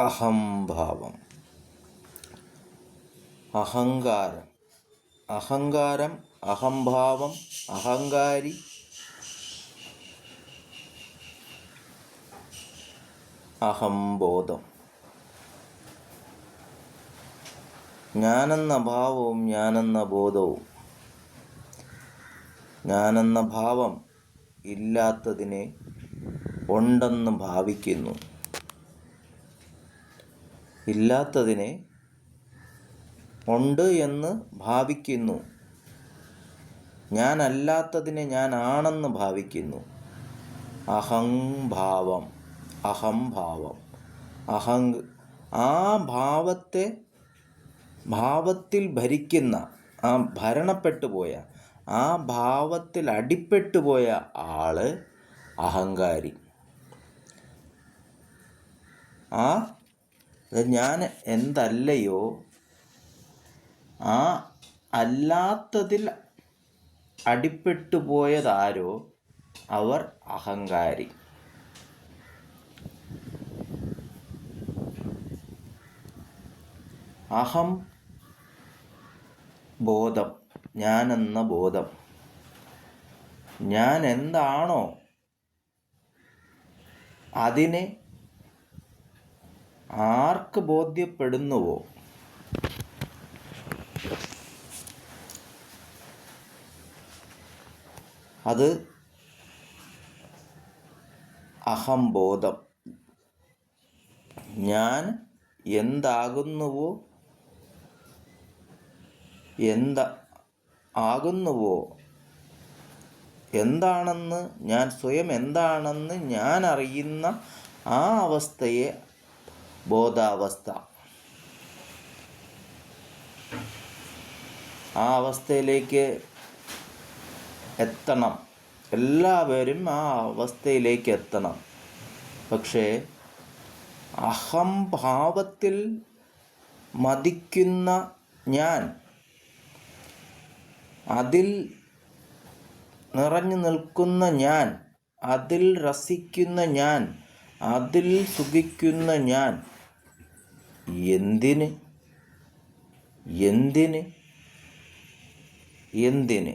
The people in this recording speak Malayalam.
അഹംഭാവം. അഹങ്കാരം. അഹങ്കാരം അഹംഭാവം അഹങ്കാരി. അഹംബോധം. ഞാനെന്ന ഭാവവും ഞാനെന്ന ബോധവും. ഞാനെന്ന ഭാവം ഇല്ലാത്തതിനെ ഉണ്ടെന്ന് ഭാവിക്കുന്നു. ഇല്ലാത്തതിനെ ഉണ്ട് എന്ന് ഭാവിക്കുന്നു. ഞാനല്ലാത്തതിനെ ഞാനാണെന്ന് ഭാവിക്കുന്നു. അഹംഭാവം അഹംഭാവം അഹം ആ ഭാവത്തെ ഭാവത്തിൽ ഭരിക്കുന്ന ആ ഭരണപ്പെട്ടു പോയ ആ ഭാവത്തിൽ അടിപ്പെട്ടു പോയ ആൾ അഹങ്കാരി. ആ അത് ഞാൻ എന്തല്ലയോ? ആ അല്ലാത്തതിൽ അടിപ്പെട്ടു പോയതാരോ അവർ അഹങ്കാരി. അഹം ബോധം ഞാനെന്ന ബോധം. ഞാൻ എന്താണോ അതിനെ ആർക്ക് ബോധ്യപ്പെടുന്നുവോ? അത് അഹംബോധം ഞാൻ എന്താകുന്നുവോ? എന്താ ആകുന്നുവോ? എന്താണെന്ന് ഞാൻ സ്വയം എന്താണെന്ന് ഞാൻ അറിയുന്ന ആ അവസ്ഥയെ ബോധാവസ്ഥ. ആ അവസ്ഥയിലേക്ക് എത്തണം. എല്ലാവരും ആ അവസ്ഥയിലേക്ക് എത്തണം. പക്ഷേ അഹംഭാവത്തിൽ മതിക്കുന്ന ഞാൻ അതിൽ നിറഞ്ഞു നിൽക്കുന്ന ഞാൻ അതിൽ രസിക്കുന്ന ഞാൻ അതിൽ സുഖിക്കുന്ന ഞാൻ എന്തിന്? എന്തിന്? എന്തിന്?